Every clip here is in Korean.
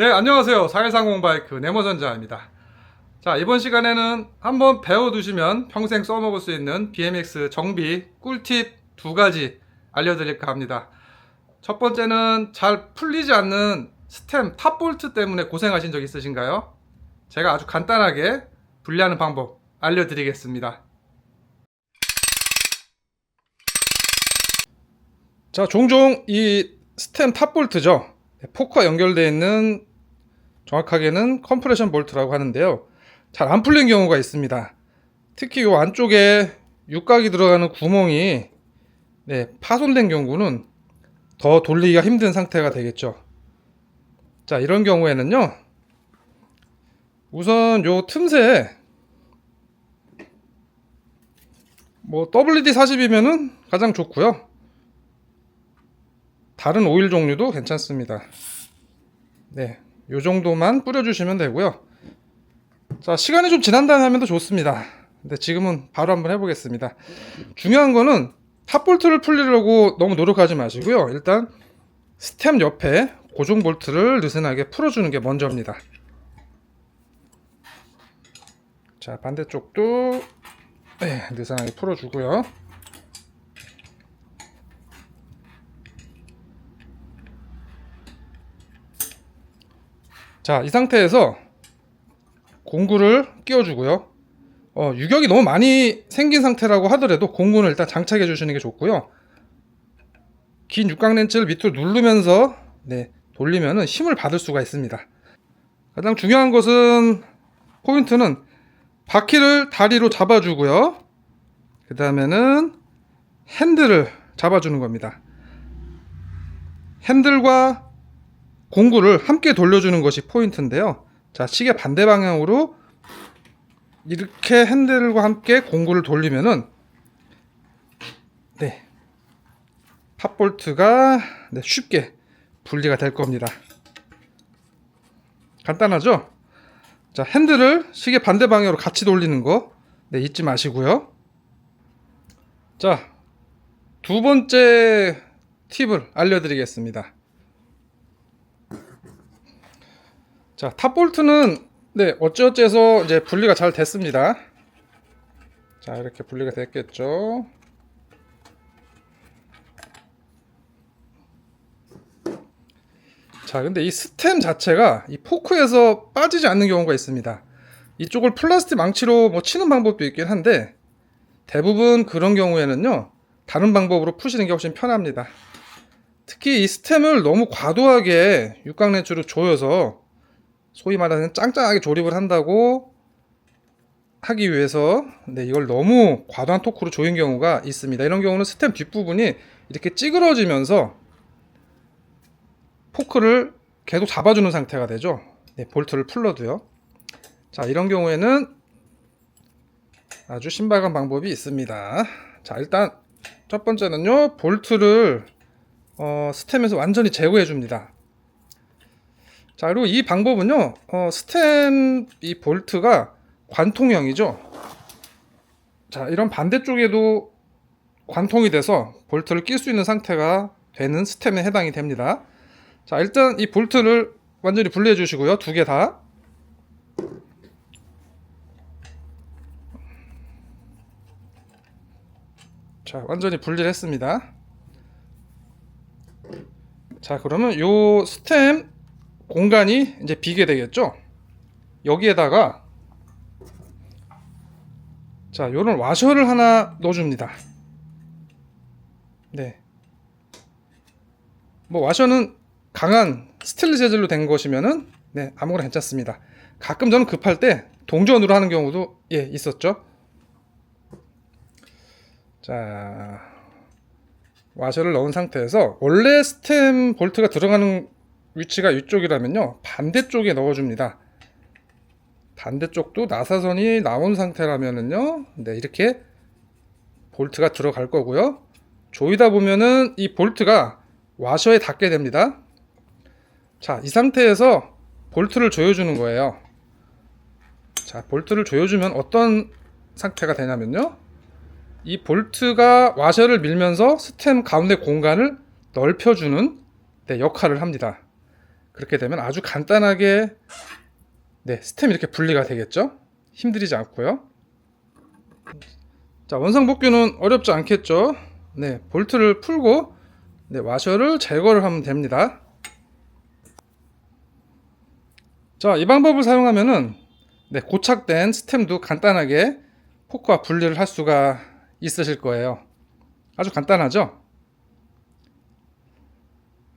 네, 안녕하세요. 4130 바이크 네모전자입니다. 자, 이번 시간에는 한번 배워두시면 평생 써먹을 수 있는 BMX 정비 꿀팁 두 가지 알려드릴까 합니다. 첫 번째는 잘 풀리지 않는 스템 탑볼트 때문에 고생하신 적 있으신가요? 제가 아주 간단하게 분리하는 방법 알려드리겠습니다. 자, 종종 이 스템 탑볼트죠. 포커 연결되어 있는 정확하게는 컴프레션 볼트라고 하는데요. 잘 안 풀린 경우가 있습니다. 특히 이 안쪽에 육각이 들어가는 구멍이 네, 파손된 경우는 더 돌리기가 힘든 상태가 되겠죠. 자, 이런 경우에는요. 우선 요 틈새에 뭐 WD-40이면은 가장 좋고요. 다른 오일 종류도 괜찮습니다. 네, 요 정도만 뿌려주시면 되고요. 자, 시간이 좀 지난다면 하면 더 좋습니다. 근데 지금은 바로 한번 해보겠습니다. 중요한 거는 탑볼트를 풀리려고 너무 노력하지 마시고요. 일단 스템 옆에 고정 볼트를 느슨하게 풀어주는 게 먼저입니다. 자, 반대쪽도 네, 느슨하게 풀어주고요. 자, 이 상태에서 공구를 끼워주고요. 어, 유격이 너무 많이 생긴 상태라고 하더라도 공구는 일단 장착해 주시는 게 좋고요. 긴 육각 렌치를 밑으로 누르면서 네, 돌리면은 힘을 받을 수가 있습니다. 가장 중요한 것은 포인트는 바퀴를 다리로 잡아주고요. 그 다음에는 핸들을 잡아주는 겁니다. 핸들과 공구를 함께 돌려주는 것이 포인트인데요. 자, 시계 반대 방향으로 이렇게 핸들과 함께 공구를 돌리면은 네. 팝볼트가 네, 쉽게 분리가 될 겁니다. 간단하죠? 자, 핸들을 시계 반대 방향으로 같이 돌리는 거 네, 잊지 마시고요. 자, 두 번째 팁을 알려드리겠습니다. 자, 탑볼트는 네, 어찌어찌해서 이제 분리가 잘 됐습니다. 자, 이렇게 분리가 됐겠죠. 자, 근데 이 스템 자체가 이 포크에서 빠지지 않는 경우가 있습니다. 이쪽을 플라스틱 망치로 뭐 치는 방법도 있긴 한데 대부분 그런 경우에는요. 다른 방법으로 푸시는 게 훨씬 편합니다. 특히 이 스템을 너무 과도하게 육각렌치로 조여서 소위 말하는 짱짱하게 조립을 한다고 하기 위해서 네, 이걸 너무 과도한 토크로 조인 경우가 있습니다. 이런 경우는 스템 뒷부분이 이렇게 찌그러지면서 포크를 계속 잡아주는 상태가 되죠. 네, 볼트를 풀러도요. 자, 이런 경우에는 아주 신박한 방법이 있습니다. 자, 일단 첫 번째는요, 볼트를 어, 스템에서 완전히 제거해 줍니다. 자, 그리고 이 방법은요, 어, 스템 이 볼트가 관통형이죠. 자, 이런 반대쪽에도 관통이 돼서 볼트를 낄 수 있는 상태가 되는 스템에 해당이 됩니다. 자, 일단 이 볼트를 완전히 분리해 주시고요. 두 개 다. 자, 완전히 분리를 했습니다. 자, 그러면 요 스템 공간이 이제 비게 되겠죠? 여기에다가 자, 요런 와셔를 하나 넣어 줍니다. 네. 뭐 와셔는 강한 스틸 재질로 된 것이면은 네, 아무거나 괜찮습니다. 가끔 저는 급할 때 동전으로 하는 경우도 예, 있었죠. 자, 와셔를 넣은 상태에서 원래 스템 볼트가 들어가는 위치가 이쪽이라면요 반대쪽에 넣어줍니다. 반대쪽도 나사선이 나온 상태라면은요 네 이렇게 볼트가 들어갈 거고요. 조이다 보면은 이 볼트가 와셔에 닿게 됩니다. 자, 이 상태에서 볼트를 조여주는 거예요. 자, 볼트를 조여주면 어떤 상태가 되냐면요. 이 볼트가 와셔를 밀면서 스템 가운데 공간을 넓혀주는 네, 역할을 합니다. 그렇게 되면 아주 간단하게 네, 스템 이렇게 분리가 되겠죠? 힘들이지 않고요. 자, 원상 복귀는 어렵지 않겠죠? 네, 볼트를 풀고 네, 와셔를 제거를 하면 됩니다. 자, 이 방법을 사용하면은 네, 고착된 스템도 간단하게 포크와 분리를 할 수가 있으실 거예요. 아주 간단하죠?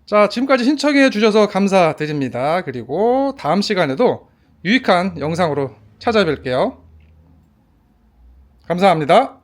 자, 지금까지 신청해 주셔서 감사드립니다. 그리고 다음 시간에도 유익한 영상으로 찾아뵐게요. 감사합니다.